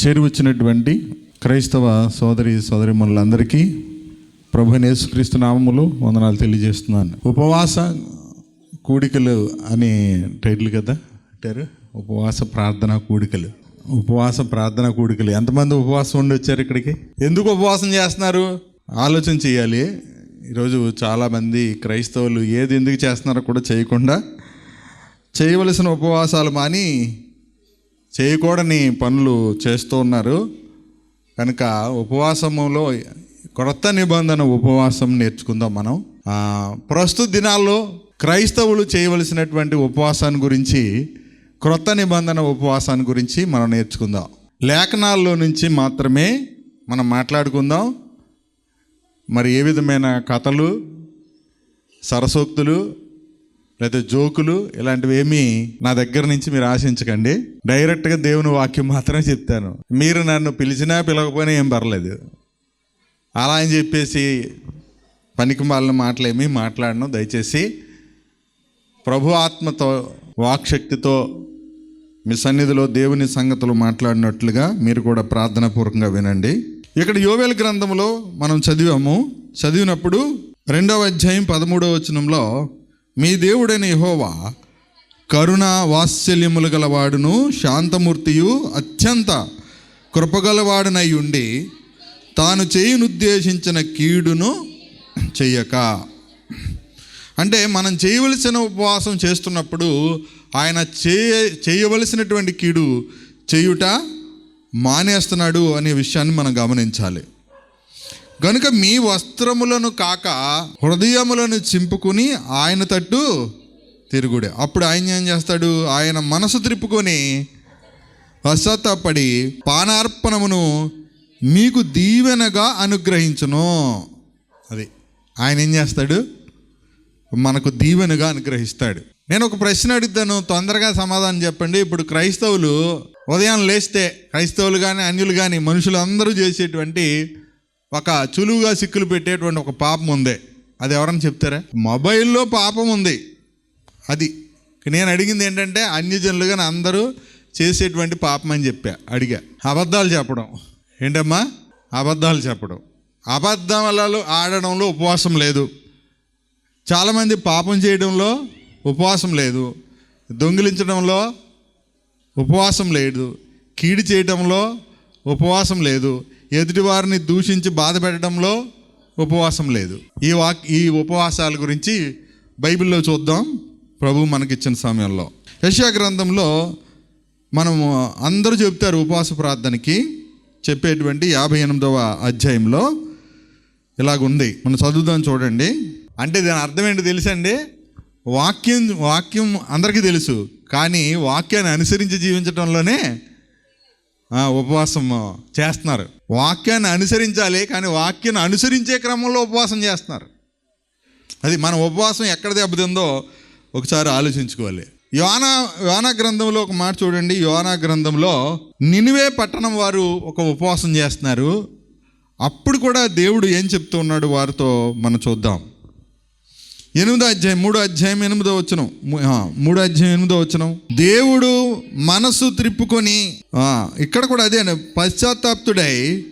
చేరువచ్చినటువంటి క్రైస్తవ సోదరి సోదరిమణులందరికీ ప్రభు యేసుక్రీస్తు నామములు వందనాలు తెలియజేస్తున్నాను. ఉపవాస కూడికలు అని టైటిల్ కదా పెట్టారు ఉపవాస ప్రార్థన కూడికలు. ఉపవాస ప్రార్థన కూడికలు. ఎంతమంది ఉపవాసం ఉండి వచ్చారు ఇక్కడికి? ఎందుకు ఉపవాసం చేస్తున్నారు? ఆలోచన చేయాలి. ఈరోజు చాలామంది క్రైస్తవులు ఏది ఎందుకు చేస్తున్నారో కూడా చేయకుండా చేయవలసిన ఉపవాసాలు మాని చేయకూడని పనులు చేస్తూ ఉన్నారు. కనుక ఉపవాసములో క్రొత్త నిబంధన ఉపవాసం నేర్చుకుందాం మనం. ప్రస్తుత దినాల్లో క్రైస్తవులు చేయవలసినటువంటి ఉపవాసాన్ని గురించి క్రొత్త నిబంధన ఉపవాసాన్ని గురించి మనం నేర్చుకుందాం. లేఖనాల్లో నుంచి మాత్రమే మనం మాట్లాడుకుందాం. మరి ఏ విధమైన కథలు సరసోక్తులు లేదా జోకులు ఇలాంటివి ఏమీ నా దగ్గర నుంచి మీరు ఆశించకండి. డైరెక్ట్గా దేవుని వాక్యం మాత్రమే చెప్తాను. మీరు నన్ను పిలిచినా పిలవకపోయినా ఏం పర్లేదు. అలా అని చెప్పేసి పనికి వాళ్ళని మాటలేమి మాట్లాడను. దయచేసి ప్రభు ఆత్మతో వాక్శక్తితో మీ సన్నిధిలో దేవుని సంగతులు మాట్లాడినట్లుగా మీరు కూడా ప్రార్థనాపూర్వకంగా వినండి. ఇక్కడ యోవేల గ్రంథంలో మనం చదివాము. చదివినప్పుడు రెండవ అధ్యాయం పదమూడవ వచనంలో మీ దేవుడైన యహోవా కరుణ వాత్సల్యములు గలవాడును శాంతమూర్తియు అత్యంత కృపగలవాడునై ఉండి తాను చేయనుద్దేశించిన కీడును చెయ్యక. అంటే మనం చేయవలసిన ఉపవాసం చేస్తున్నప్పుడు ఆయన చేయ చేయవలసినటువంటి కీడు చేయుట మానేస్తున్నాడు అనే విషయాన్ని మనం గమనించాలి. గనుక మీ వస్త్రములను కాక హృదయములను చింపుకుని ఆయన తట్టు తిరుగుడే. అప్పుడు ఆయన ఏం చేస్తాడు? ఆయన మనసు త్రిప్పుకొని పశ్చాత్తాపడి పానార్పణమును మీకు దీవెనగా అనుగ్రహించును. అది ఆయన ఏం చేస్తాడు? మనకు దీవెనగా అనుగ్రహిస్తాడు. నేను ఒక ప్రశ్న అడుగుతాను తొందరగా సమాధానం చెప్పండి. ఇప్పుడు క్రైస్తవులు ఉదయం లేస్తే క్రైస్తవులు కానీ అన్యులు కానీ మనుషులు అందరూ చేసేటువంటి ఒక చులువుగా సిక్కులు పెట్టేటువంటి ఒక పాపం ఉంది. అది ఎవరన్నా చెప్తారా? మొబైల్లో పాపం ఉంది. అది నేను అడిగింది ఏంటంటే అన్యజనులుగా అందరూ చేసేటువంటి పాపం అని చెప్పా. అడిగా. అబద్ధాలు చెప్పడం. ఏంటమ్మా? అబద్ధాలు చెప్పడం. అబద్ధాలు ఆడడంలో ఉపవాసం లేదు. చాలామంది పాపం చేయడంలో ఉపవాసం లేదు. దొంగిలించడంలో ఉపవాసం లేదు. కీడి చేయడంలో ఉపవాసం లేదు. ఎదుటివారిని దూషించి బాధ పెట్టడంలో ఉపవాసం లేదు. ఈ వాక్ ఈ ఉపవాసాల గురించి బైబిల్లో చూద్దాం. ప్రభు మనకిచ్చిన సమయంలో. యశా గ్రంథంలో మనము అందరూ చెప్తారు ఉపవాస ప్రార్థనకి చెప్పేటువంటి యాభై ఎనిమిదవ అధ్యాయంలో ఇలాగుంది. మనం చదువుదాం చూడండి. అంటే దాని అర్థం ఏంటి తెలుసండి? వాక్యం వాక్యం అందరికీ తెలుసు. కానీ వాక్యాన్ని అనుసరించి జీవించడంలోనే ఉపవాసం చేస్తున్నారు. వాక్యాన్ని అనుసరించాలి కానీ వాక్యాన్ని అనుసరించే క్రమంలో ఉపవాసం చేస్తున్నారు. అది మన ఉపవాసం ఎక్కడ దెబ్బతిందో ఒకసారి ఆలోచించుకోవాలి. యోనా యోనా గ్రంథంలో ఒక మాట చూడండి. యోనా గ్రంథంలో నినివే పట్టణం వారు ఒక ఉపవాసం చేస్తున్నారు. అప్పుడు కూడా దేవుడు ఏం చెప్తూ ఉన్నాడు వారితో మనం చూద్దాం. ఎనిమిదో అధ్యాయం మూడో అధ్యాయం ఎనిమిదో వచ్చిన మూడో అధ్యాయం ఎనిమిదో వచ్చిన దేవుడు మనసు త్రిప్పుకొని ఇక్కడ కూడా అదే పశ్చాత్తాప్తుడై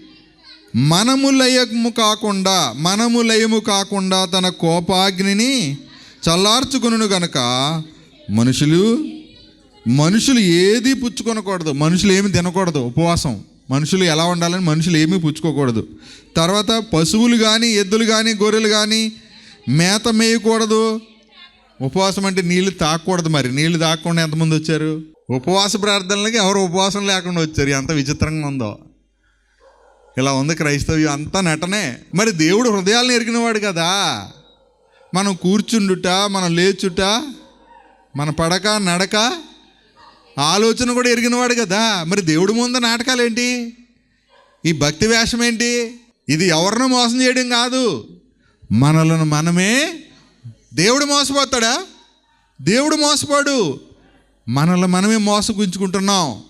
మనము లయము కాకుండా మనము లయము కాకుండా తన కోపాగ్నిని చల్లార్చుకును గనక మనుషులు మనుషులు ఏది పుచ్చుకొనకూడదు. మనుషులు ఏమి తినకూడదు. ఉపవాసం. మనుషులు ఎలా ఉండాలని మనుషులు ఏమీ పుచ్చుకోకూడదు. తర్వాత పశువులు కానీ ఎద్దులు కానీ గొర్రెలు కానీ మేత మేయకూడదు. ఉపవాసం అంటే నీళ్ళు తాగకూడదు మరి. నీళ్ళు తాగకుండా ఎంతమంది వచ్చారు? ఉపవాస ప్రార్థనలకి ఎవరు ఉపవాసం లేకుండా వచ్చారు? ఎంత విచిత్రంగా ఉందో. ఇలా ఉంది క్రైస్తవ్యం అంతా నటనే. మరి దేవుడు హృదయాలను ఎరిగినవాడు కదా. మనం కూర్చుండుట మనం లేచుట మన పడక నడక ఆలోచన కూడా ఎరిగినవాడు కదా. మరి దేవుడి ముందు నాటకాలు ఏంటి ఈ భక్తి వేషం ఏంటి ఇది ఎవరినో మోసం చేయడం కాదు. మనలను మనమే దేవుడు మోసపోతాడా? దేవుడు మోసపోడు. మనల్ని మనమే మోసగుంచుకుంటున్నాం.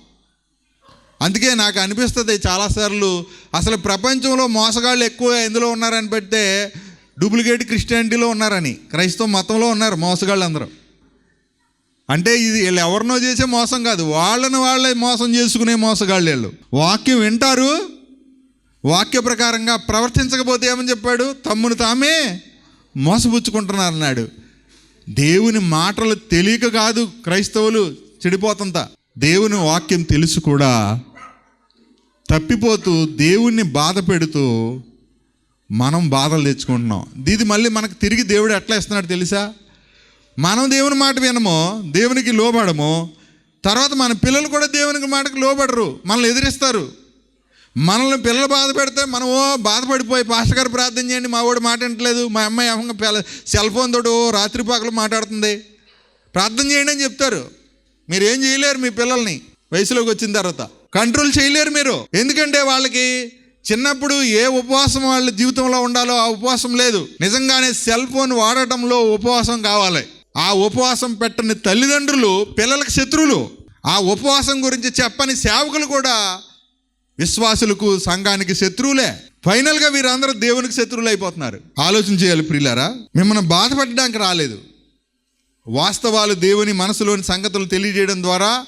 అందుకే నాకు అనిపిస్తుంది చాలాసార్లు అసలు ప్రపంచంలో మోసగాళ్ళు ఎక్కువ ఎందులో ఉన్నారని పెడితే డూప్లికేట్ క్రిస్టియానిటీలో ఉన్నారని క్రైస్తవ మతంలో ఉన్నారు మోసగాళ్ళు అందరూ అంటే ఇది వీళ్ళు ఎవరినో చేసే మోసం కాదు వాళ్ళని వాళ్ళే మోసం చేసుకునే మోసగాళ్ళు వీళ్ళు. వాక్యం వింటారు వాక్య ప్రకారంగా ప్రవర్తించకపోతే ఏమని చెప్పాడు? తమ్మును తామే మోసపుచ్చుకుంటున్నారన్నాడు. దేవుని మాటలు తెలియక కాదు క్రైస్తవులు చెడిపోతంత. దేవుని వాక్యం తెలుసు కూడా. తప్పిపోతూ దేవుణ్ణి బాధ పెడుతూ మనం బాధలు తెచ్చుకుంటున్నాం. ఇది మళ్ళీ మనకు తిరిగి దేవుడు ఎట్లా ఇస్తున్నాడు తెలుసా? మనం దేవుని మాట వినము దేవునికి లోబడము తర్వాత మన పిల్లలు కూడా దేవునికి మాటకు లోబడరు మనల్ని ఎదిరిస్తారు. మనల్ని పిల్లలు బాధ పెడితే మనమో బాధపడిపోయి పాస్టర్ గారు ప్రార్థన చేయండి మా వాడు మాట మా అమ్మాయి ఏమంగా పిల్ల సెల్ ఫోన్ తోడు రాత్రి పాకలు మాట్లాడుతుంది. ప్రార్థన చేయండి అని చెప్తారు. మీరు ఏం చేయలేరు మీ పిల్లల్ని. వయసులోకి వచ్చిన తర్వాత. కంట్రోల్ చేయలేరు మీరు. ఎందుకంటే వాళ్ళకి చిన్నప్పుడు ఏ ఉపవాసం వాళ్ళ జీవితంలో ఉండాలో ఆ ఉపవాసం లేదు. నిజంగానే సెల్ ఫోన్ వాడటంలో ఉపవాసం కావాలి. ఆ ఉపవాసం పెట్టని తల్లిదండ్రులు పిల్లలకు శత్రువులు. ఆ ఉపవాసం గురించి చెప్పని సేవకులు కూడా విశ్వాసులకు సంఘానికి శత్రువులే. ఫైనల్గా వీరందరూ దేవునికి శత్రువులు అయిపోతున్నారు. ఆలోచన చేయాలి ప్రియులారా. మిమ్మల్ని బాధపడడానికి రాలేదు. వాస్తవాలు దేవుని మనసులోని సంగతులు తెలియజేయడం ద్వారా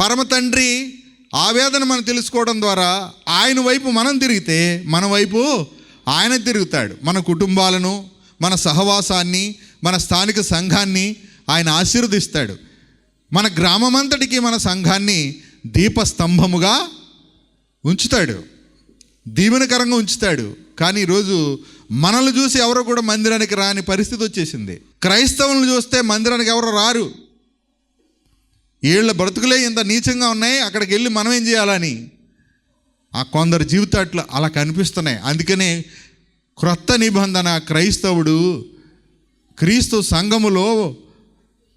పరమ తండ్రి ఆవేదన మనం తెలుసుకోవడం ద్వారా ఆయన వైపు మనం తిరిగితే మన వైపు ఆయన తిరుగుతాడు. మన కుటుంబాలను మన సహవాసాన్ని మన స్థానిక సంఘాన్ని ఆయన ఆశీర్వదిస్తాడు. మన గ్రామమంతటికి మన సంఘాన్ని దీపస్తంభముగా ఉంచుతాడు. దీవెనకరంగా ఉంచుతాడు. కానీ ఈరోజు మనల్ని చూసి ఎవరో కూడా మందిరానికి రాని పరిస్థితి వచ్చేసింది. క్రైస్తవులను చూస్తే మందిరానికి ఎవరు రారు. వీళ్ళ బ్రతుకులే ఇంత నీచంగా ఉన్నాయి అక్కడికి వెళ్ళి మనం ఏం చేయాలని? ఆ కొందరు జీవితాట్లు అలా కనిపిస్తున్నాయి. అందుకనే క్రొత్త నిబంధన క్రైస్తవుడు క్రీస్తు సంఘములో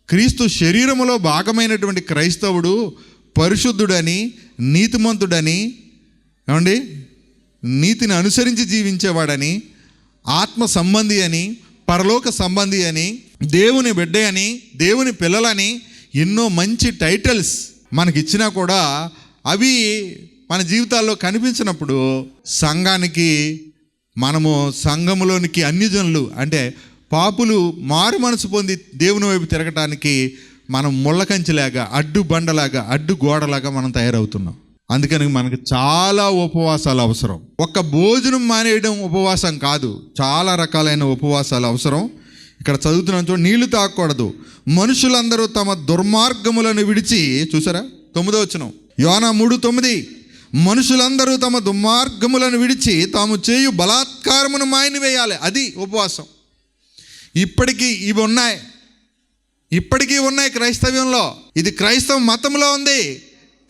క్రీస్తు శరీరములో భాగమైనటువంటి క్రైస్తవుడు పరిశుద్ధుడని నీతిమంతుడని ఏమండి? నీతిని అనుసరించి జీవించేవాడని ఆత్మ సంబంధి అని పరలోక సంబంధి అని దేవుని బిడ్డ అని దేవుని పిల్లలని ఎన్నో మంచి టైటిల్స్ మనకి ఇచ్చినా కూడా అవి మన జీవితాల్లో కనిపించినప్పుడు సంఘానికి మనము సంఘములోనికి అన్ని జనులు అంటే పాపులు మారు మనసు పొంది దేవుని వైపు తిరగటానికి మనం ముళ్ళకంచిలాగా అడ్డు బండలాగా అడ్డు గోడలాగా మనం తయారవుతున్నాం. అందుకని మనకు చాలా ఉపవాసాలు అవసరం. ఒక్క భోజనం మానేయడం ఉపవాసం కాదు. చాలా రకాలైన ఉపవాసాలు అవసరం. ఇక్కడ చదువుతున్నాం చూడండి నీళ్ళు తాగకూడదు మనుషులందరూ తమ దుర్మార్గములను విడిచి చూసారా? తొమ్మిదో వచ్చిన యోనా మూడు తొమ్మిది. మనుషులందరూ తమ దుర్మార్గములను విడిచి తాము చేయు బలాత్కారమును మాయని వేయాలి అది ఉపవాసం. ఇప్పటికీ ఇవి ఉన్నాయి. ఇప్పటికీ ఉన్నాయి క్రైస్తవ్యంలో. ఇది క్రైస్తవ మతంలో ఉంది.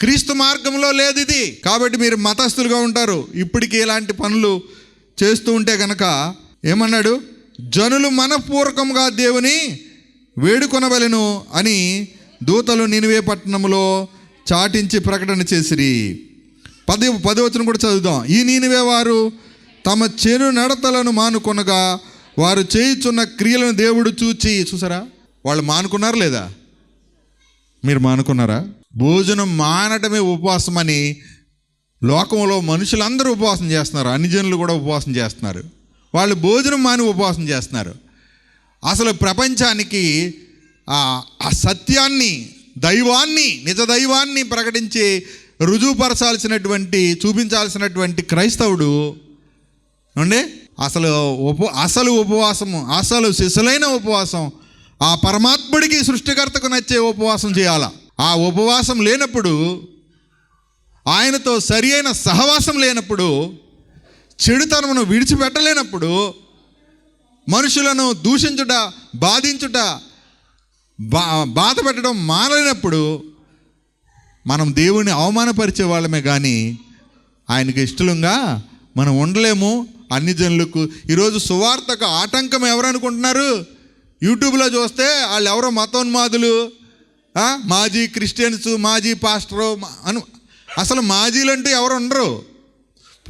క్రీస్తు మార్గంలో లేదు ఇది. కాబట్టి మీరు మతస్థులుగా ఉంటారు. ఇప్పటికీ ఇలాంటి పనులు చేస్తూ ఉంటే కనుక ఏమన్నాడు? జనులు మనపూర్వకంగా దేవుని వేడుకొనవలెను అని దూతలు నినివే పట్టణంలో చాటించి ప్రకటన చేసిరి. పది పదివచనం కూడా చదువుదాం. ఈ నీనివే వారు తమ చెరు నడతలను మానుకొనగా వారు చేయుచున్న క్రియలను దేవుడు చూచి చూసారా? వాళ్ళు మానుకున్నారా లేదా? మీరు మానుకున్నారా? భోజనం మానటమే ఉపవాసం అని లోకంలో మనుషులందరూ ఉపవాసం చేస్తున్నారు. అన్నిజనులు కూడా ఉపవాసం చేస్తున్నారు. వాళ్ళు భోజనం మాని ఉపవాసం చేస్తున్నారు. అసలు ప్రపంచానికి ఆ సత్యాన్ని దైవాన్ని నిజ దైవాన్ని ప్రకటించి రుజువుపరచాల్సినటువంటి చూపించాల్సినటువంటి క్రైస్తవుడు అండి అసలు ఉప అసలు ఉపవాసము అసలు శిశులైన ఉపవాసం ఆ పరమాత్ముడికి సృష్టికర్తకు నచ్చే ఉపవాసం చేయాలా? ఆ ఉపవాసం లేనప్పుడు ఆయనతో సరి అయిన సహవాసం లేనప్పుడు చెడుతనమును విడిచిపెట్టలేనప్పుడు మనుషులను దూషించుట బాధించుట బా బాధ పెట్టడం మానలేనప్పుడు మనం దేవుణ్ణి అవమానపరిచే వాళ్ళమే కానీ ఆయనకి ఇష్టలుగా మనం ఉండలేము. అన్ని జనులకు ఈరోజు సువార్తకు ఆటంకం ఎవరనుకుంటున్నారు యూట్యూబ్లో చూస్తే వాళ్ళు ఎవరో మతోన్మాదులు మాజీ క్రిస్టియన్స్ మాజీ పాస్టరు అను అసలు మాజీలు అంటూ ఎవరు ఉండరు.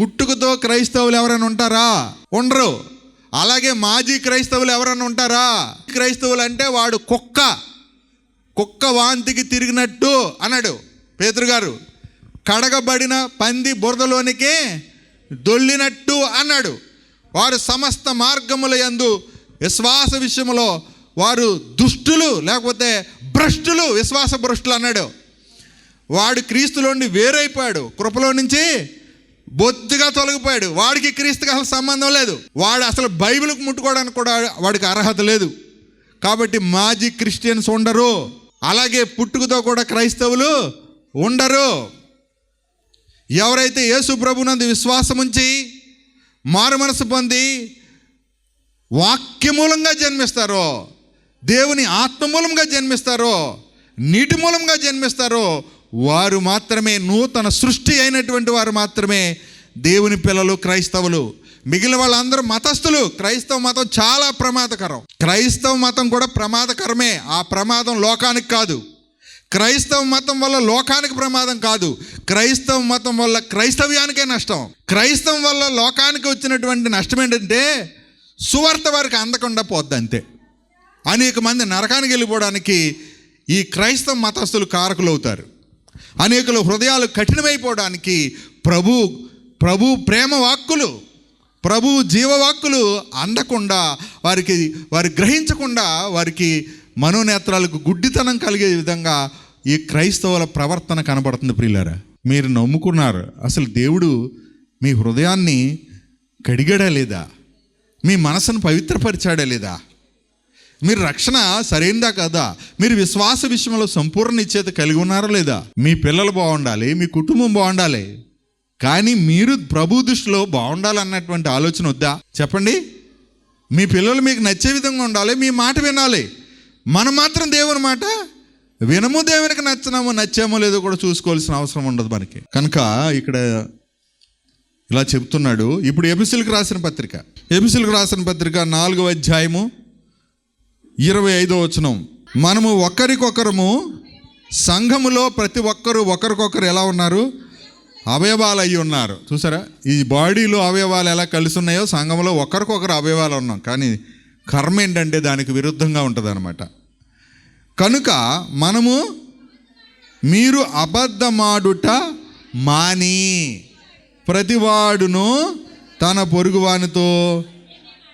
పుట్టుకతో క్రైస్తవులు ఎవరైనా ఉంటారా? ఉండరు. అలాగే మాజీ క్రైస్తవులు ఎవరైనా ఉంటారా? క్రైస్తవులు అంటే వాడు కుక్క. కుక్క వాంతికి తిరిగినట్టు అన్నాడు పేతురు గారు. కడగబడిన పంది బురదలోనికి దొల్లినట్టు అన్నాడు. వారు సమస్త మార్గముల యందు విశ్వాస విషయంలో వారు దుష్టులు లేకపోతే భ్రష్టులు విశ్వాస భ్రష్టులు అన్నాడు. వాడు క్రీస్తులోండి వేరైపోయాడు. కృపలో నుంచి బొత్తిగా తొలగిపోయాడు. వాడికి క్రీస్తుకి అసలు సంబంధం లేదు. వాడు అసలు బైబిల్కి ముట్టుకోవడానికి కూడా వాడికి అర్హత లేదు. కాబట్టి మాజీ క్రిస్టియన్స్ ఉండరు. అలాగే పుట్టుకతో కూడా క్రైస్తవులు ఉండరు. ఎవరైతే యేసు ప్రభునందు విశ్వాసం ఉంచి మారు మనసు పొంది వాక్యమూలంగా జన్మిస్తారో దేవుని ఆత్మ మూలంగా జన్మిస్తారో నీటి మూలంగా జన్మిస్తారో వారు మాత్రమే నూతన సృష్టి అయినటువంటి వారు మాత్రమే దేవుని పిల్లలు క్రైస్తవులు. మిగిలిన వాళ్ళందరూ మతస్థులు. క్రైస్తవ మతం చాలా ప్రమాదకరం. క్రైస్తవ మతం కూడా ప్రమాదకరమే. ఆ ప్రమాదం లోకానికి కాదు. క్రైస్తవ మతం వల్ల లోకానికి ప్రమాదం కాదు. క్రైస్తవ మతం వల్ల క్రైస్తవ్యానికే నష్టం. క్రైస్తవం వల్ల లోకానికి వచ్చినటువంటి నష్టం ఏంటంటే సువార్త వారికి అందకుండా పోద్ది అంతే అనేక మంది నరకానికి వెళ్ళిపోవడానికి ఈ క్రైస్తవ మతస్థులు కారకులు అవుతారు అనేకుల హృదయాలు కఠినమైపోవడానికి ప్రభు ప్రభు ప్రేమ వాక్కులు ప్రభు జీవవాక్కులు అందకుండా వారికి వారి గ్రహించకుండా వారికి మనోనేత్రాలకు గుడ్డితనం కలిగే విధంగా ఈ క్రైస్తవుల ప్రవర్తన కనబడుతుంది ప్రియులారా. మీరు నమ్ముకున్నారు అసలు దేవుడు మీ హృదయాన్ని కడిగాడా లేదా? మీ మనసును పవిత్రపరిచాడా లేదా? మీరు రక్షణ సరైనదా కదా? మీరు విశ్వాస విషయంలో సంపూర్ణ నిశ్చేత కలిగి ఉన్నారా లేదా? మీ పిల్లలు బాగుండాలి మీ కుటుంబం బాగుండాలి. కానీ మీరు ప్రభు దృష్టిలో బాగుండాలన్నటువంటి ఆలోచన వద్దా? చెప్పండి. మీ పిల్లలు మీకు నచ్చే విధంగా ఉండాలి మీ మాట వినాలి. మనం మాత్రం దేవుని మాట వినము దేవునికి నచ్చినామో నచ్చామో లేదో కూడా చూసుకోవాల్సిన అవసరం ఉండదు మనకి. కనుక ఇక్కడ ఇలా చెప్తున్నాడు. ఇప్పుడు ఎపిసిల్కి రాసిన పత్రిక. ఎపిసిల్కి రాసిన పత్రిక నాలుగవ అధ్యాయము ఇరవై ఐదో వచనం. మనము ఒకరికొకరము సంఘములో ప్రతి ఒక్కరు ఒకరికొకరు ఎలా ఉన్నారు? అవయవాలు అయి ఉన్నారు. చూసారా? ఈ బాడీలో అవయవాలు ఎలా కలిసి ఉన్నాయో సంఘంలో ఒకరికొకరు అవయవాలు ఉన్నాం. కానీ కర్మ ఏంటంటే దానికి విరుద్ధంగా ఉంటుంది కనుక మనము మీరు అబద్ధమాడుట మాని. ప్రతివాడును తన పొరుగువానితో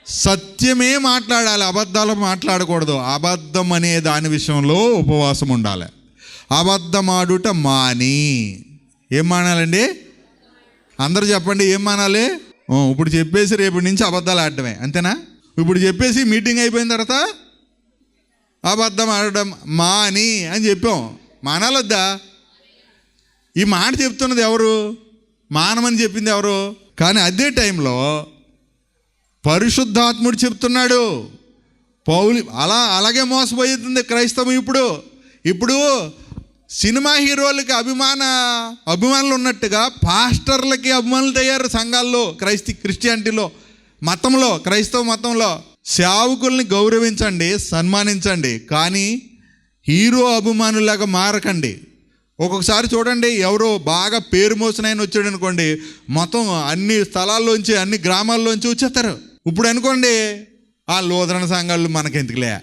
సత్యమే మాట్లాడాలి అబద్ధాలు మాట్లాడకూడదు. అబద్ధం అనే దాని విషయంలో ఉపవాసం ఉండాలి. అబద్ధమాడుట మాని. ఏం మానాలండి? అందరూ చెప్పండి ఏం మానాలి? ఇప్పుడు చెప్పేసి రేపటి నుంచి అబద్ధాలు ఆడటమే అంతేనా? ఇప్పుడు చెప్పేసి మీటింగ్ అయిపోయిన తర్వాత అబద్ధం ఆడటం మాని అని చెప్పాం. మానాలొద్దా? ఈ మాట చెప్తున్నది ఎవరు? మానమని చెప్పింది ఎవరు? కానీ అదే టైంలో పరిశుద్ధాత్ముడు చెప్తున్నాడు. పౌలి అలా అలాగే మోసపోతుంది క్రైస్తవం ఇప్పుడు. ఇప్పుడు సినిమా హీరోలకి అభిమాన అభిమానులు ఉన్నట్టుగా పాస్టర్లకి అభిమానులు తయ్యారు సంఘాల్లో క్రైస్తి క్రిస్టియానిటీలో మతంలో క్రైస్తవ మతంలో సేవకుల్ని గౌరవించండి సన్మానించండి కానీ హీరో అభిమానులాగా మారకండి. ఒక్కొక్కసారి చూడండి ఎవరో బాగా పేరు మోసిన ఆయన వచ్చాడు అనుకోండి మొత్తం అన్ని స్థలాల్లోంచి అన్ని గ్రామాల్లోంచి వచ్చేస్తారు. ఇప్పుడు అనుకోండి ఆ లోదరణ సంఘాలు మనకెందుకులే?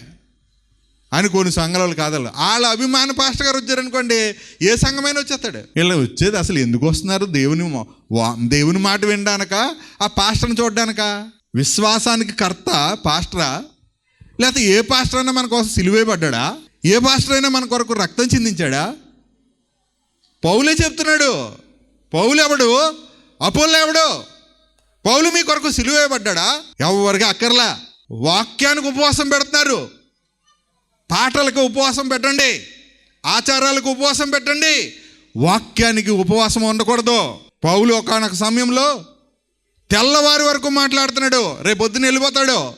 అని కొన్ని సంఘాలు కాదలు. వాళ్ళ అభిమాన పాస్టర్ గారు వచ్చారనుకోండి ఏ సంఘమైనా వచ్చేస్తాడు. వీళ్ళు వచ్చేది అసలు ఎందుకు వస్తున్నారు? దేవుని మా- వా- దేవుని మాట వినడానిక? ఆ పాస్టర్ని చూడడానిక? విశ్వాసానికి కర్త పాస్టరా? లేకపోతే ఏ పాస్టర్ అయినా మన కోసం సిలువే పడ్డాడా? ఏ పాస్టర్ అయినా మన కొరకు రక్తం చిందించాడా? పౌలే చెప్తున్నాడు. పౌలు ఎవడు అపోలు ఎవడు పౌలు మీ కొరకు సిలువేయబడ్డా పడ్డాడా ఎవరికి అక్కర్లా? వాక్యానికి ఉపవాసం పెడుతున్నారు. పాటలకు ఉపవాసం పెట్టండి. ఆచారాలకు ఉపవాసం పెట్టండి. వాక్యానికి ఉపవాసం ఉండకూడదు. పౌలు ఒకనొక సమయంలో తెల్లవారి వరకు మాట్లాడుతున్నాడు. రేపొద్దున వెళ్ళిపోతాడు.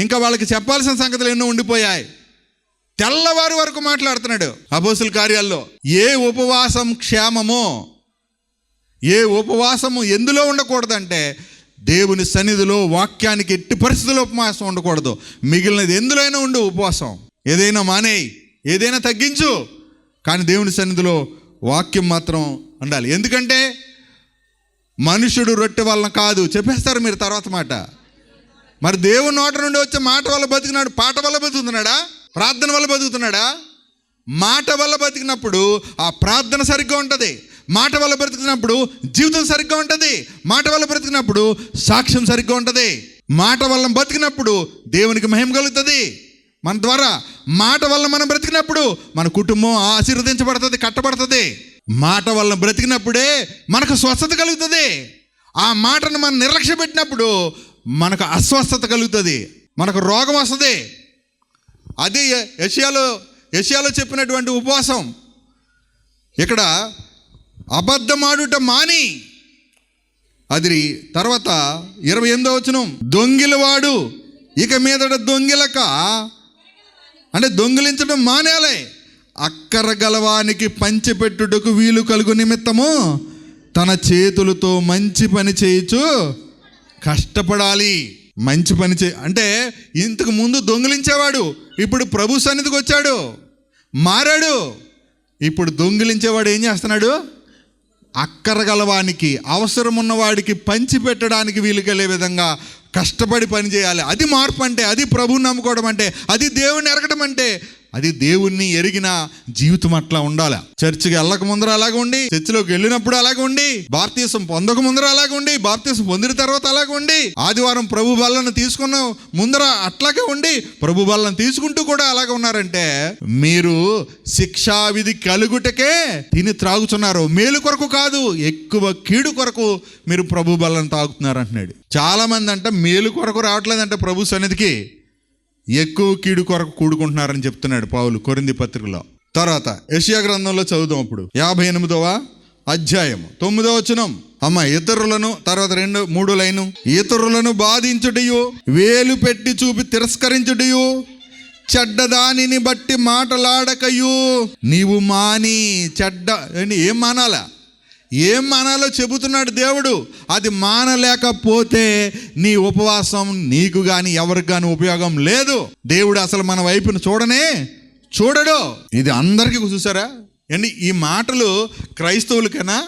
ఇంకా వాళ్ళకి చెప్పాల్సిన సంగతులు ఎన్నో ఉండిపోయాయి. తెల్లవారి వరకు మాట్లాడుతున్నాడు అబోసుల కార్యాల్లో. ఏ ఉపవాసం క్షేమమో? ఏ ఉపవాసము ఎందులో ఉండకూడదంటే దేవుని సన్నిధిలో వాక్యానికి ఎట్టి పరిస్థితుల్లో ఉపవాసం ఉండకూడదు. మిగిలినది ఎందులోనైనా ఉండు ఉపవాసం. ఏదైనా మానేయి ఏదైనా తగ్గించు. కానీ దేవుని సన్నిధిలో వాక్యం మాత్రం ఉండాలి. ఎందుకంటే మనుషుడు రొట్టె వలన కాదు. చెప్పేస్తారు మీరు తర్వాత మాట. మరి దేవుని నోట నుండి వచ్చే మాట వల్ల బతికినాడు పాట వల్ల బతుకుతున్నాడా? ప్రార్థన వల్ల బతుకుతున్నాడా? మాట వల్ల బతికినప్పుడు ఆ ప్రార్థన సరిగ్గా ఉంటుంది. మాట వల్ల బ్రతికినప్పుడు జీవితం సరిగ్గా ఉంటుంది. మాట వల్ల బ్రతికినప్పుడు సాక్ష్యం సరిగ్గా ఉంటుంది. మాట వల్ల బతికినప్పుడు దేవునికి మహిమ కలుగుతుంది. మన ద్వారా మాట వల్ల మనం బ్రతికినప్పుడు మన కుటుంబం ఆశీర్వదించబడుతుంది కట్టబడుతుంది. మాట వల్ల బ్రతికినప్పుడే మనకు స్వస్థత కలుగుతుంది. ఆ మాటను మనం నిర్లక్ష్య పెట్టినప్పుడు మనకు అస్వస్థత కలుగుతుంది. మనకు రోగం వస్తుంది. అది ఏషియాలో ఏషియాలో చెప్పినటువంటి ఉపవాసం. ఇక్కడ అబద్ధమాడుట మాని. అది తర్వాత ఇరవై ఎనిమిదో వచనం. దొంగిలవాడు ఇక మీదట దొంగిలక. అంటే దొంగిలించడం మానేలే అక్కర గలవానికి పంచిపెట్టుటకు వీలు కలుగు నిమిత్తము తన చేతులతో మంచి పని చేయొచ్చు కష్టపడాలి. మంచి పని చే అంటే ఇంతకు ముందు దొంగిలించేవాడు ఇప్పుడు ప్రభు సన్నిధికి వచ్చాడు మారాడు. ఇప్పుడు దొంగిలించేవాడు ఏం చేస్తున్నాడు? అక్కరగలవానికి అవసరం ఉన్నవాడికి పంచి పెట్టడానికి వీలు కలిగే విధంగా కష్టపడి పని చేయాలి అది మార్పు అంటే అది ప్రభువుని నమ్ముకోవడం అంటే అది దేవుని ఎరగడం అంటే అది దేవుణ్ణి ఎరిగిన జీవితం అట్లా ఉండాలి. చర్చికి వెళ్ళక ముందర అలాగే ఉండి చర్చిలోకి వెళ్ళినప్పుడు అలాగే ఉండి బాప్తీసం పొందక ముందర అలాగే ఉండి బాప్తీసం పొందిన తర్వాత అలాగే ఉండి ఆదివారం ప్రభు బల్లను తీసుకున్న ముందర అట్లాగే ఉండి ప్రభు బల్లను తీసుకుంటూ కూడా అలాగే ఉన్నారంటే మీరు శిక్షా విధి కలుగుటకే తిని త్రాగుతున్నారు. మేలు కొరకు కాదు ఎక్కువ కీడు కొరకు మీరు ప్రభు బల్లను తాగుతున్నారు అంటున్నాడు. చాలా మంది అంట మేలు కొరకు రావట్లేదంట ప్రభు సన్నిధికి. ఎక్కువ కీడు కొరకు కూడుకుంటున్నారని చెప్తున్నాడు పావులు కొరింది పత్రికలో. తర్వాత యషియా గ్రంథంలో చదువుదాం అప్పుడు. యాభై ఎనిమిదవ అధ్యాయం తొమ్మిదవ వచనం. అమ్మ ఇతరులను తర్వాత రెండు మూడు లైను. ఇతరులను బాధించుటయు వేలు పెట్టి చూపి తిరస్కరించుటయు చెడ్డదానిని బట్టి మాటలాడకయు. నీవు మాని చెడ్డ ఏం మానాలా? ఏం మానాలో చెబుతున్నాడు దేవుడు? అది మానలేకపోతే నీ ఉపవాసం నీకు కానీ ఎవరికి కానీ ఉపయోగం లేదు. దేవుడు అసలు మన వైపును చూడనే చూడడు. ఇది అందరికీ చూసారా? అండి ఈ మాటలు క్రైస్తవులకైనా?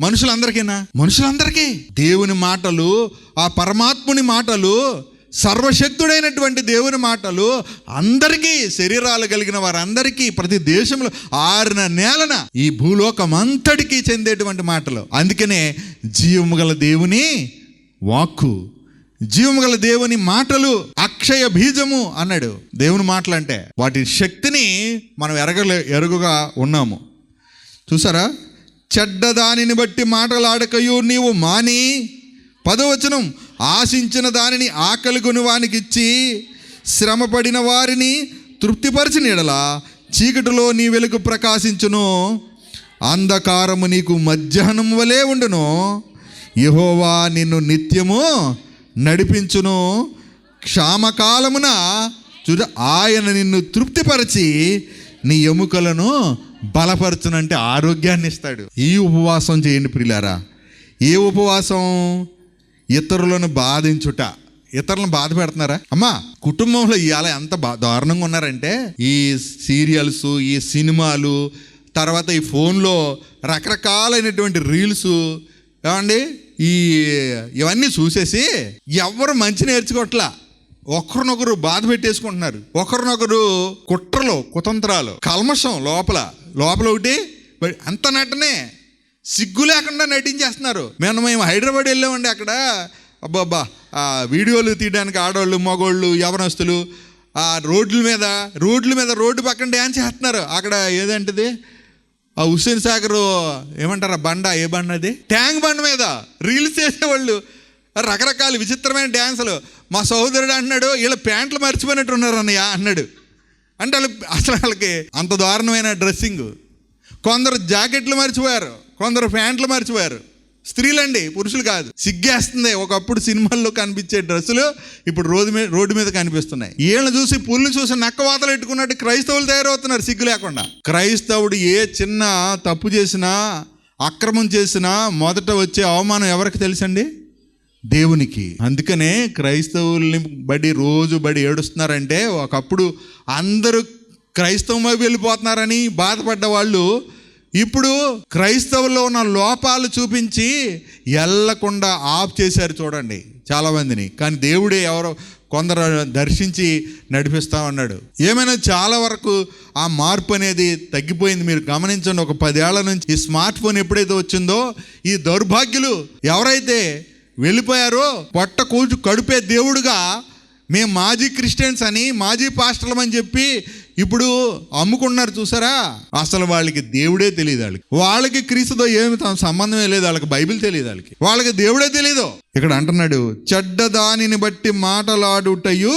మనుషులందరికీనా? మనుషులందరికీ. దేవుని మాటలు ఆ పరమాత్ముని మాటలు సర్వశక్తుడైనటువంటి దేవుని మాటలు అందరికీ శరీరాలు కలిగిన వారందరికీ ప్రతి దేశంలో ఆరిన నేలన ఈ భూలోకం అంతటికీ చెందేటువంటి మాటలు. అందుకనే జీవము గల దేవుని వాక్కు జీవము గల దేవుని మాటలు అక్షయ బీజము అన్నాడు. దేవుని మాటలు అంటే వాటి శక్తిని మనం ఎరగలే ఎరుగుగా ఉన్నాము. చూసారా? చెడ్డదానిని బట్టి మాటలాడకయు నీవు మాని పదవచనం ఆశించిన దానిని ఆకలి వానికి ఇచ్చి శ్రమపడిన వారిని తృప్తిపరిచిన ఎడలా చీకటిలో నీ వెలుగు ప్రకాశించును. అంధకారము నీకు మధ్యాహ్నం వలె ఉండును. యహోవా నిన్ను నిత్యము నడిపించును. క్షామకాలమున చూడ ఆయన నిన్ను తృప్తిపరిచి నీ ఎముకలను బలపరచునంటే ఆరోగ్యాన్ని ఇస్తాడు ఈ ఉపవాసం చేయండి ప్రిలారా ఏ ఉపవాసం? ఇతరులను బాధించుట. ఇతరులను బాధ పెడుతున్నారా? అమ్మా కుటుంబంలో ఇవాళ ఎంత బా దారుణంగా ఉన్నారంటే ఈ సీరియల్స్ ఈ సినిమాలు తర్వాత ఈ ఫోన్లో రకరకాలైనటువంటి రీల్స్ ఏమండి? ఈ ఇవన్నీ చూసేసి ఎవరు మంచి నేర్చుకోవట్లా ఒకరినొకరు బాధ పెట్టేసుకుంటున్నారు. ఒకరినొకరు కుట్రలు కుతంత్రాలు కల్మషం లోపల. లోపల ఒకటి అంత నటనే సిగ్గు లేకుండా నటించేస్తున్నారు. మేము మేము హైదరాబాద్ వెళ్ళామండి అక్కడ. అబ్బాబ్బా వీడియోలు తీయడానికి ఆడవాళ్ళు మగవాళ్ళు యవనస్తులు ఆ రోడ్ల మీద రోడ్ల మీద రోడ్డు పక్కన డ్యాన్స్ చేస్తున్నారు. అక్కడ ఏదంటది? ఆ హుస్సేన్ సాగర్ ఏమంటారా? బండ ఏ బండ అది? ట్యాంక్ బండ మీద రీల్స్ చేసేవాళ్ళు. రకరకాల విచిత్రమైన డ్యాన్సులు. మా సహోదరుడు అంటున్నాడు వీళ్ళ ప్యాంట్లు మర్చిపోయినట్టున్నారు అన్నయ్య అన్నాడు అంటే వాళ్ళు అసలు వాళ్ళకి అంత దారుణమైన డ్రెస్సింగ్. కొందరు జాకెట్లు మర్చిపోయారు. కొందరు ప్యాంట్లు మర్చిపోయారు. స్త్రీలండి పురుషులు కాదు. సిగ్గేస్తుంది. ఒకప్పుడు సినిమాల్లో కనిపించే డ్రెస్సులు ఇప్పుడు రోడ్డు మీద రోడ్డు మీద కనిపిస్తున్నాయి. వీళ్ళని చూసి పుల్లు చూసి నక్కవాతలు పెట్టుకున్నట్టు క్రైస్తవులు తయారవుతున్నారు సిగ్గు లేకుండా. క్రైస్తవుడు ఏ చిన్న తప్పు చేసినా అక్రమం చేసినా మొదట వచ్చే అవమానం ఎవరికి తెలుసండి? దేవునికి. అందుకనే క్రైస్తవుల్ని బడి రోజు బడి ఏడుస్తున్నారంటే ఒకప్పుడు అందరూ క్రైస్తవం వైపు వెళ్ళిపోతున్నారని బాధపడ్డ వాళ్ళు ఇప్పుడు క్రైస్తవుల్లో ఉన్న లోపాలు చూపించి ఎల్లకుండా ఆఫ్ చేశారు చూడండి చాలామందిని. కానీ దేవుడే ఎవరో కొందరు దర్శించి నడిపిస్తా ఉన్నాడు. ఏమైనా చాలా వరకు ఆ మార్పు అనేది తగ్గిపోయింది మీరు గమనించండి. ఒక పదేళ్ళ నుంచి ఈ స్మార్ట్ ఫోన్ ఎప్పుడైతే వచ్చిందో ఈ దౌర్భాగ్యులు ఎవరైతే వెళ్ళిపోయారో పొట్ట కూచు కడుపే దేవుడుగా మేము మాజీ క్రిస్టియన్స్ అని మాజీ పాస్టర్లం అని చెప్పి ఇప్పుడు అమ్ముకున్నారు చూసారా? అసలు వాళ్ళకి దేవుడే తెలియదు వాళ్ళకి. వాళ్ళకి క్రీస్తుతో ఏమి తమ సంబంధమే లేదు వాళ్ళకి బైబిల్ తెలియదు వాళ్ళకి. వాళ్ళకి దేవుడే తెలియదు ఇక్కడ అంటున్నాడు చెడ్డ దానిని బట్టి మాటలాడుటయు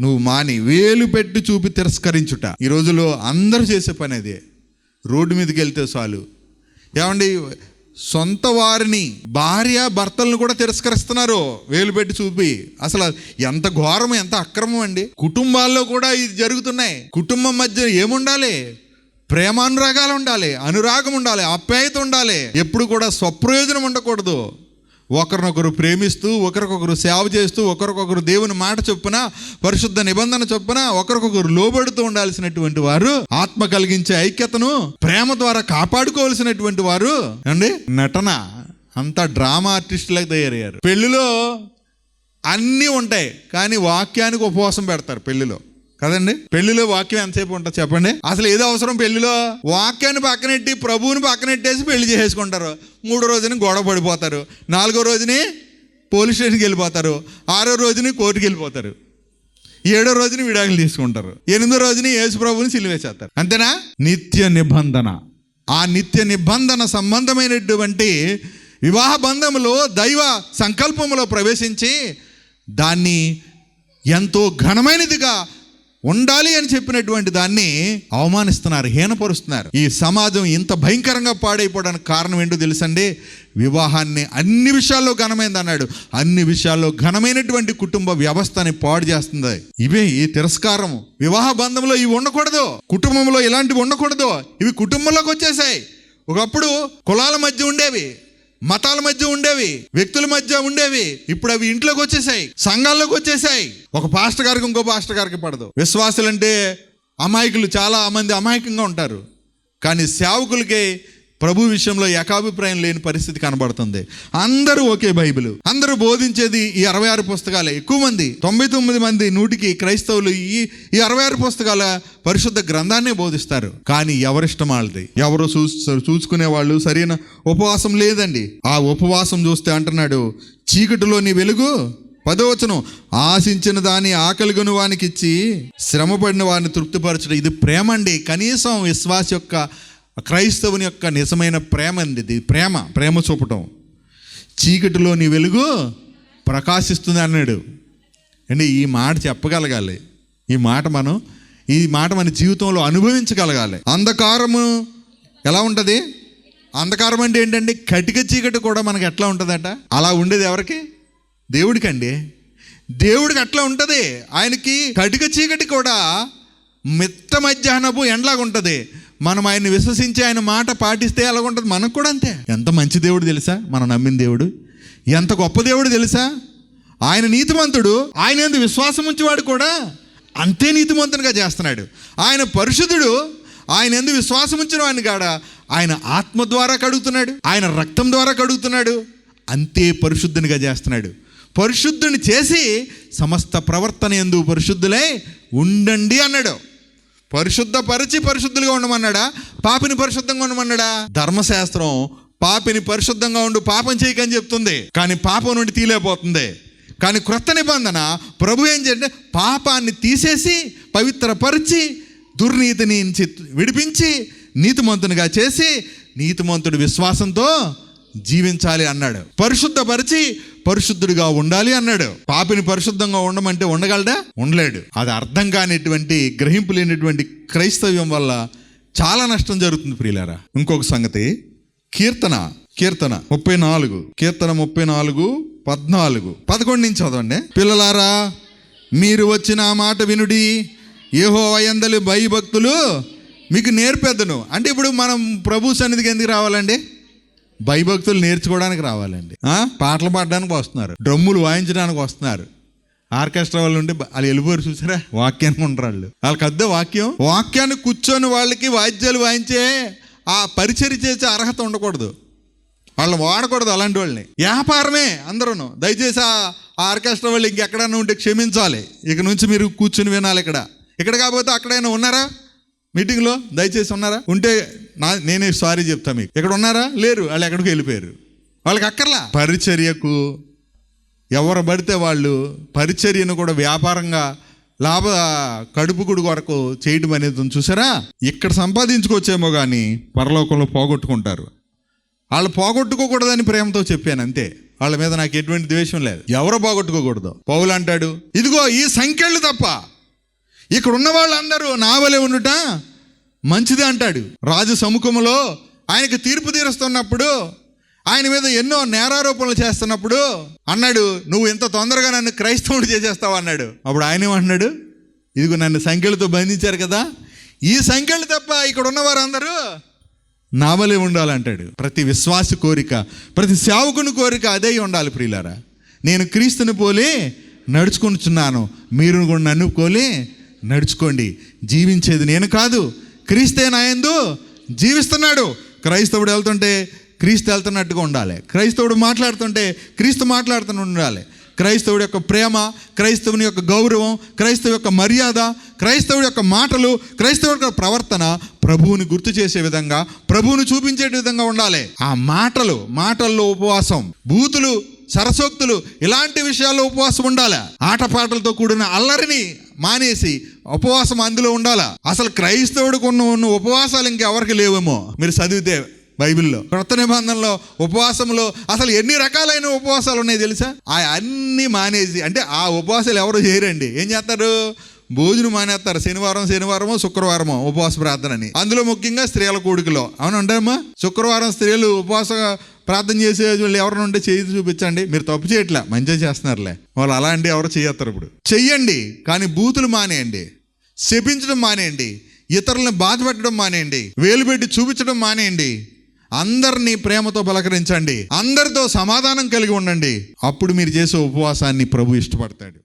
నువ్వు మాని వేలు పెట్టి చూపి తిరస్కరించుట. ఈ రోజులో అందరూ చేసే పని అదే. రోడ్డు మీదకి వెళ్తే చాలు. ఏమండి సొంత వారిని భార్య భర్తలను కూడా తిరస్కరిస్తున్నారు. వేలు పెట్టి చూపి. అసలు ఎంత ఘోరం ఎంత అక్రమం అండి. కుటుంబాల్లో కూడా ఇది జరుగుతున్నాయి. కుటుంబం మధ్య ఏముండాలి? ప్రేమానురాగాలు ఉండాలి అనురాగం ఉండాలి ఆప్యాయత ఉండాలి. ఎప్పుడు కూడా స్వప్రయోజనం ఉండకూడదు. ఒకరినొకరు ప్రేమిస్తూ ఒకరికొకరు సేవ చేస్తూ ఒకరికొకరు దేవుని మాట చొప్పున పరిశుద్ధ నిబంధన చొప్పున ఒకరికొకరు లోబడుతూ ఉండాల్సినటువంటి వారు ఆత్మ కలిగించే ఐక్యతను ప్రేమ ద్వారా కాపాడుకోవాల్సినటువంటి వారు అండి నటన. అంతా డ్రామా ఆర్టిస్టులకు తయారయ్యారు. పెళ్ళిలో అన్నీ ఉంటాయి కానీ వాక్యానికి ఉపవాసం పెడతారు పెళ్ళిలో కదండి? పెళ్ళిలో వాక్యం ఎంతసేపు ఉంటుంది చెప్పండి? అసలు ఏదో అవసరం పెళ్ళిలో వాక్యాన్ని పక్కనెట్టి ప్రభువుని పక్కనెట్టేసి పెళ్ళి చేసుకుంటారు. మూడో రోజుని గొడవ పడిపోతారు. నాలుగో రోజుని పోలీస్ స్టేషన్కి వెళ్ళిపోతారు. ఆరో రోజుని కోర్టుకి వెళ్ళిపోతారు. ఏడో రోజుని విడాకులు తీసుకుంటారు. ఎనిమిదో రోజుని యేసు ప్రభుని సిలివేసేస్తారు. అంతేనా? నిత్య నిబంధన. ఆ నిత్య నిబంధన సంబంధమైనటువంటి వివాహ బంధములో దైవ సంకల్పములో ప్రవేశించి దాన్ని ఎంతో ఘనమైనదిగా ఉండాలి అని చెప్పినటువంటి దాన్ని అవమానిస్తున్నారు హీనపరుస్తున్నారు. ఈ సమాజం ఇంత భయంకరంగా పాడైపోవడానికి కారణం ఏంటో తెలుసండి? వివాహాన్ని అన్ని విషయాల్లో ఘనమైంది అన్నాడు. అన్ని విషయాల్లో ఘనమైనటువంటి కుటుంబ వ్యవస్థని పాడు చేస్తుంది. ఇవే ఈ తిరస్కారం. వివాహ బంధంలో ఇవి ఉండకూడదు. కుటుంబంలో ఇలాంటివి ఉండకూడదు. ఇవి కుటుంబంలోకి వచ్చేసాయి. ఒకప్పుడు కులాల మధ్య ఉండేవి. మతాల మధ్య ఉండేవి వ్యక్తుల మధ్య ఉండేవి. ఇప్పుడు అవి ఇంట్లోకి వచ్చేసాయి సంఘాల్లోకి వచ్చేసాయి. ఒక పాస్టర్ గారికి ఇంకో పాస్టర్ గారికి పడదు. విశ్వాసులంటే అమాయకులు చాలా మంది అమాయకంగా ఉంటారు. కానీ సేవకులకి ప్రభు విషయంలో ఏకాభిప్రాయం లేని పరిస్థితి కనబడుతుంది. అందరూ ఒకే బైబిల్. అందరూ బోధించేది ఈ అరవై ఆరు పుస్తకాలే. ఎక్కువ మంది తొంభై తొమ్మిది మంది నూటికి క్రైస్తవులు ఈ ఈ అరవై ఆరు పుస్తకాల పరిశుద్ధ గ్రంథాన్నే బోధిస్తారు. కానీ ఎవరిష్టం వాళ్ళది? ఎవరు చూ చూసుకునే వాళ్ళు సరైన ఉపవాసం లేదండి. ఆ ఉపవాసం చూస్తే అంటున్నాడు చీకటిలోని వెలుగు పదవచనం ఆశించిన దాని ఆకలిగొని వానికి ఇచ్చి శ్రమపడిన వారిని తృప్తిపరచడం. ఇది ప్రేమ అండి. కనీసం విశ్వాస యొక్క క్రైస్తవుని యొక్క నిజమైన ప్రేమ అండి ఇది? ప్రేమ ప్రేమ చూపటం. చీకటిలోని వెలుగు ప్రకాశిస్తుంది అన్నాడు. అండి ఈ మాట చెప్పగలగాలి. ఈ మాట మనం ఈ మాట మన జీవితంలో అనుభవించగలగాలి. అంధకారము ఎలా ఉంటుంది? అంధకారం అంటే ఏంటండి? కటిక చీకటి కూడా మనకి ఎట్లా ఉంటుందట? అలా ఉండేది ఎవరికి? దేవుడికండి. దేవుడికి అట్లా ఉంటుంది. ఆయనకి కటిక చీకటి కూడా మిత్త మధ్యాహ్నపు ఎండలాగా ఉంటుంది. మనం ఆయన్ని విశ్వసించి ఆయన మాట పాటిస్తే ఎలాగ ఉంటుంది మనకు కూడా అంతే. ఎంత మంచి దేవుడు తెలుసా? మనం నమ్మిన దేవుడు. ఎంత గొప్ప దేవుడు తెలుసా? ఆయన నీతిమంతుడు ఆయన ఎందు విశ్వాసం ఉంచేవాడు కూడా అంతే నీతిమంతునిగా చేస్తున్నాడు. ఆయన పరిశుద్ధుడు ఆయన ఎందు విశ్వాసం ఉంచిన వాడిని కాడ ఆయన ఆత్మ ద్వారా కడుగుతున్నాడు ఆయన రక్తం ద్వారా కడుగుతున్నాడు. అంతే పరిశుద్ధునిగా చేస్తున్నాడు. పరిశుద్ధుని చేసి సమస్త ప్రవర్తన ఎందు పరిశుద్ధులై ఉండండి అన్నాడు. పరిశుద్ధపరిచి పరిశుద్ధులుగా ఉండమన్నాడా? పాపిని పరిశుద్ధంగా ఉండమన్నాడా? ధర్మశాస్త్రం పాపిని పరిశుద్ధంగా ఉండు పాపం చేయకని చెప్తుంది. కానీ పాపం నుండి తీలేపోతుంది కానీ క్రొత్త నిబంధన ప్రభు ఏం చేయంటే పాపాన్ని తీసేసి పవిత్రపరిచి దుర్నీతిని నుంచి విడిపించి నీతిమంతునిగా చేసి నీతిమంతుడి విశ్వాసంతో జీవించాలి అన్నాడు. పరిశుద్ధపరిచి పరిశుద్ధుడిగా ఉండాలి అన్నాడు. పాపిని పరిశుద్ధంగా ఉండమంటే ఉండగలడా? ఉండలేడు. అది అర్థం కానిటువంటి గ్రహింపు లేనటువంటి క్రైస్తవ్యం వల్ల చాలా నష్టం జరుగుతుంది ప్రియులారా. ఇంకొక సంగతి కీర్తన కీర్తన ముప్పై నాలుగు కీర్తన ముప్పై నాలుగు పద్నాలుగు. పదకొండు నుంచి చదవండి. పిల్లలారా మీరు వచ్చిన ఆ మాట వినుడి. ఏహో అయందలి భయభక్తులు మీకు నేర్పెద్దను అంటే ఇప్పుడు మనం ప్రభు సన్నిధికి ఎందుకు రావాలండి? భయభక్తులు నేర్చుకోవడానికి రావాలండి. పాటలు పాడడానికి వస్తున్నారు. డ్రమ్ములు వాయించడానికి వస్తున్నారు. ఆర్కెస్ట్రా వాళ్ళు ఉంటే వాళ్ళు వెళ్ళిపోరు చూసారా? వాక్యానికి ఉంటారు వాళ్ళు. వాళ్ళకి అద్దే వాక్యం వాక్యాన్ని కూర్చొని వాళ్ళకి వాయిద్యాలు వాయించే ఆ పరిచయం చేసే అర్హత ఉండకూడదు. వాళ్ళని వాడకూడదు అలాంటి వాళ్ళని. వ్యాపారమే అందరూ దయచేసి ఆ ఆ ఆర్కెస్ట్రా వాళ్ళు ఇంకెక్కడైనా ఉంటే క్షమించాలి. ఇక నుంచి మీరు కూర్చుని వినాలి ఇక్కడ. ఇక్కడ కాకపోతే అక్కడైనా ఉన్నారా? మీటింగ్లో దయచేసి ఉన్నారా? ఉంటే నా నేనే సారీ చెప్తా మీకు. ఇక్కడ ఉన్నారా లేరు. వాళ్ళు ఎక్కడికి వెళ్ళిపోయారు. వాళ్ళకి అక్కర్లా? పరిచర్యకు ఎవరు పడితే వాళ్ళు పరిచర్యను కూడా వ్యాపారంగా లాభ కడుపుకుడు కొరకు చేయడం అనేది చూసారా? ఇక్కడ సంపాదించుకోవచ్చేమో కానీ పరలోకంలో పోగొట్టుకుంటారు. వాళ్ళు పోగొట్టుకోకూడదని ప్రేమతో చెప్పాను అంతే. వాళ్ళ మీద నాకు ఎటువంటి ద్వేషం లేదు. ఎవరు పోగొట్టుకోకూడదు? పౌలు అంటాడు ఇదిగో ఈ సంఖ్యలు తప్ప ఇక్కడ ఉన్న వాళ్ళందరూ నావలే ఉండుట మంచిది అంటాడు. రాజు సముఖములో ఆయనకు తీర్పు తీరుస్తున్నప్పుడు ఆయన మీద ఎన్నో నేరారోపణలు చేస్తున్నప్పుడు అన్నాడు నువ్వు ఇంత తొందరగా నన్ను క్రైస్తవుడు చేసేస్తావు అన్నాడు. అప్పుడు ఆయన ఏమంటున్నాడు ఇదిగో నన్ను సంఖ్యలతో బంధించారు కదా ఈ సంఖ్యలు తప్ప ఇక్కడ ఉన్న వారందరూ నావలే ఉండాలంటాడు. ప్రతి విశ్వాస కోరిక ప్రతి సేవకుని కోరిక అదే ఉండాలి ప్రియులారా. నేను క్రీస్తుని పోలి నడుచుకుంటున్నాను మీరు కూడా నన్ను పోలి నడుచుకోండి. జీవించేది నేను కాదు క్రీస్తే నాయందు జీవిస్తున్నాడు. క్రైస్తవుడు వెళ్తుంటే క్రీస్తు వెళ్తున్నట్టుగా ఉండాలి. క్రైస్తవుడు మాట్లాడుతుంటే క్రీస్తు మాట్లాడుతూ ఉండాలి. క్రైస్తవుడి యొక్క ప్రేమ క్రైస్తవుని యొక్క గౌరవం క్రైస్తవు యొక్క మర్యాద క్రైస్తవుడి యొక్క మాటలు క్రైస్తవుడి యొక్క ప్రవర్తన ప్రభువుని గుర్తు చేసే విధంగా ప్రభువుని చూపించే విధంగా ఉండాలి. ఆ మాటలు మాటల్లో ఉపవాసం బూతులు సరసోక్తులు ఇలాంటి విషయాల్లో ఉపవాసం ఉండాలి. ఆటపాటలతో కూడిన అల్లరిని మానేసి ఉపవాసం అందులో ఉండాలా? అసలు క్రైస్తవుడికి ఉన్న ఉన్న ఉపవాసాలు ఇంకెవరికి లేవేమో? మీరు చదివితే బైబిల్లో. క్రొత్త నిబంధనలో ఉపవాసంలో అసలు ఎన్ని రకాలైన ఉపవాసాలు ఉన్నాయి తెలుసా? ఆ అన్ని మానేసి అంటే ఆ ఉపవాసాలు ఎవరు చేయరండి. ఏం చేస్తారు? భోజనం మానేస్తారు. శనివారం శనివారమో శుక్రవారమో ఉపవాస ప్రార్థన అని అందులో ముఖ్యంగా స్త్రీల కూడికలో. అవును ఉండమ్మా శుక్రవారం స్త్రీలు ఉపవాస ప్రార్థన చేసే వాళ్ళు ఎవరైనా ఉంటే చేయి చూపించండి. మీరు తప్పు చేయట్లే. మంచిగా చేస్తున్నారులే. వాళ్ళు అలా అండి ఎవరు చేయత్తారు ఇప్పుడు. చెయ్యండి. కానీ బూతులు మానేయండి. శపించడం మానేయండి. ఇతరులను బాధపెట్టడం మానేయండి. వేలు పెట్టి చూపించడం మానేయండి. అందరినీ ప్రేమతో పలకరించండి. అందరితో సమాధానం కలిగి ఉండండి. అప్పుడు మీరు చేసే ఉపవాసాన్ని ప్రభు ఇష్టపడతాడు.